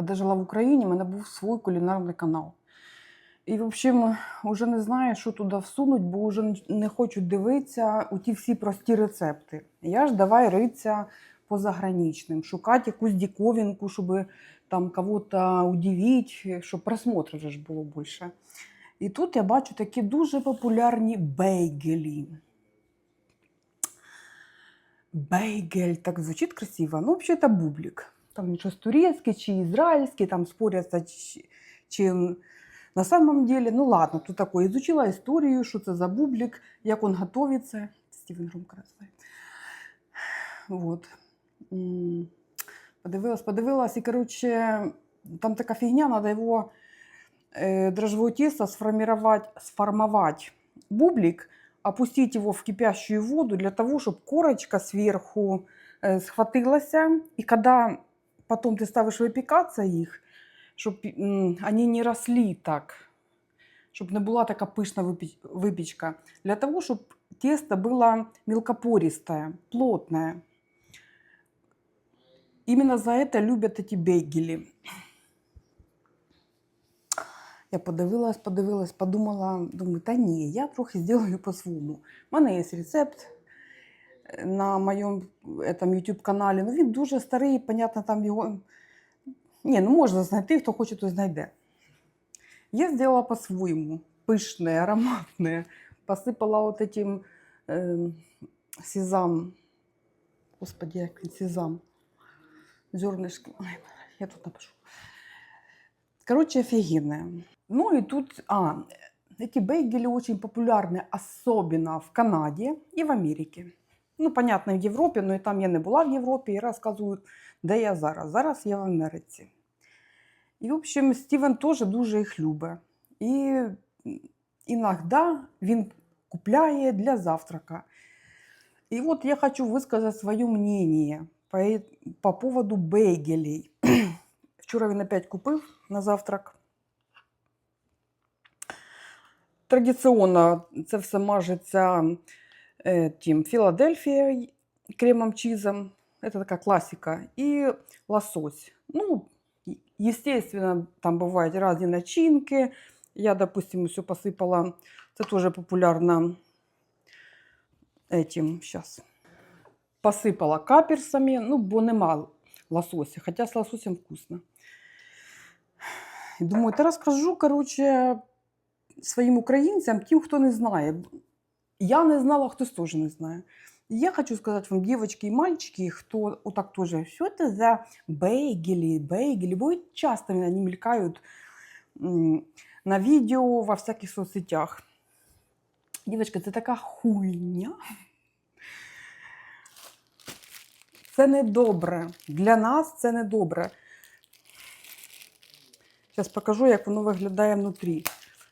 коли жила в Україні, у мене був свій кулінарний канал. І, в общем, вже не знаю, що туди всунуть, бо вже не хочуть дивитися у ті всі прості рецепти. Я ж давай ритися по заграничним, шукати якусь диковинку, щоб там кого-то удивити, щоб просмотрів вже ж було більше. І тут я бачу такі дуже популярні бейгелі. Бейгель, так звучит красиво. Ну, вообще это бублик Там щось турецький чи ізраїльський, там споряться, чи, чи на самом деле, ну ладно, тут такое. Изучила історію, що це за бублик, як він готовиться. Стівен громко розповідає. Вот. М, Подивилась, подивилась, і, короче, там така фігня, треба його э, дрожжевое тесто сформировать, сформовать бублик, опустить его в кипящую воду для того, чтобы корочка сверху э, схватилася. И когда потом ты ставишь выпекаться их, чтобы они не росли так, щоб не була така пишна випіч- випічка. Для того, щоб тесто было мелкопористое, плотное. Именно за это любят эти бейгели. Я подивилась, подивилась, подумала, думаю, та ні, я трохи зроблю по-своєму. У мене є рецепт е, на моєму этом, YouTube каналі. Ну, він дуже старий, понятно, там його. Ні, ну можна знайти, хто хоче, той знайде. Я зробила по-своєму. Пишне, ароматне. Посипала от этим э, сезам. Господи, як він сезам. Зернышки. Ой, я тут напишу. Короче, офигенная. Ну и тут, а, эти бейгели очень популярны, особенно в Канаде и в Америке. Ну, понятно, в Європі, але там я не була в Європі і розказую, де я зараз. Зараз я в Америці. І, в общем, Стівен теж дуже їх любить. І іноді він купляє для завтрака. І от я хочу висказати своє мнение по, по поводу бейгелей. Вчора він опять купив на завтрак. Традиційно це все мажеться е, тим Філадельфією, кремом чизом. Это такая классика. И лосось. Ну, е- естественно, там бывают разные начинки. Я, допустим, все посыпала. Это тоже популярно этим сейчас. Посыпала каперсами, ну, бо нема лосося, хотя с лососем вкусно. І думаю, та розкажу, коротше, своїм українцям, тим, хто не знає. Я не знала, хтось теж не знає. Я хочу сказати вам, дівчатки і мальчики, хто отак теж, що це за бейгелі, бейгелі, бо часто вони мелькають на відео во всяких соцсетях. Дівчатка, це така хуйня. Це не добре. Для нас це не добре. Сейчас покажу, як воно виглядає внутрі.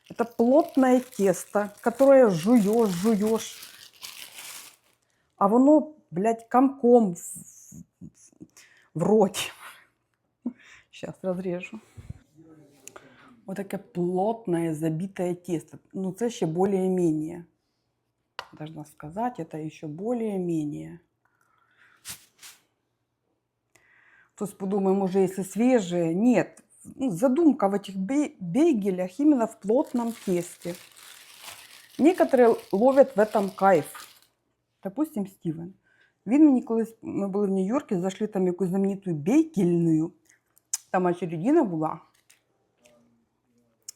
Это плотное тесто, которое жуешь, жуешь. А воно, блядь, комком в, в роті. Сейчас разрежу. Вот таке плотное забитое тесто. Ну, це ще более-менее. Должна сказать, это еще более-менее. Хтось подумає, може, если свежее. Нет, задумка в этих бей- бейгелях именно в плотном тесте. Некоторые ловят в этом кайф. Допустим, Стівен. Він мені колись, ми були в Нью-Йорку, зайшли там якусь знамениту бейгельну. Там очередина була.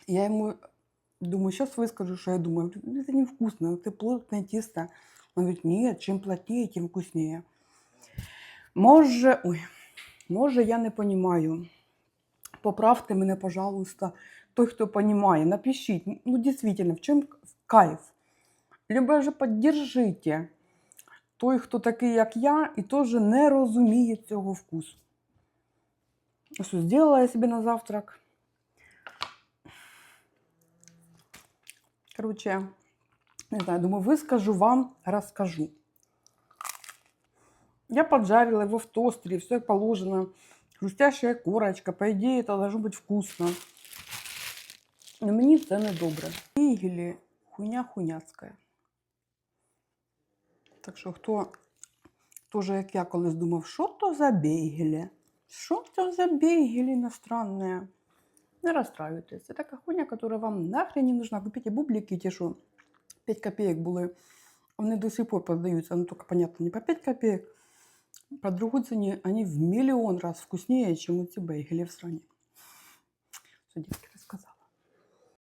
Я йому думаю, сейчас выскажу, что я думаю. Я говорю, Это невкусно, это плотное тесто. Он говорит, нет, чем плотнее, тем вкуснее. Може, ой, може, я не понимаю. Поправте мене, пожалуйста, той, хто понимає, напишіть. Ну, дійсно, в чому кайф? Либо же поддержите той, хто такий, як я, і теж не розуміє цього вкусу. Ось зробила я собі на завтрак. Короче, не знаю, думаю, выскажу вам, расскажу. Я поджарила его в тостере, все как положено хрустящая корочка. По идее, это должно быть вкусно. Но мені цены не добре. Хуйня хуняцька. Так що, хто теж, як я колись думав, що то за бейгелі? Що це за бейгелі іностранне? Не розстраюйтесь. Це така хуйня, яка вам нахрен не нужна. Купите бублики, ті, що 5 копійок були. Вони до сих пор продаються, ну тільки, понятно, не по 5 копійок. По другой цене они в миллион раз вкуснее, чем у эти бейгели в стране. Судейки.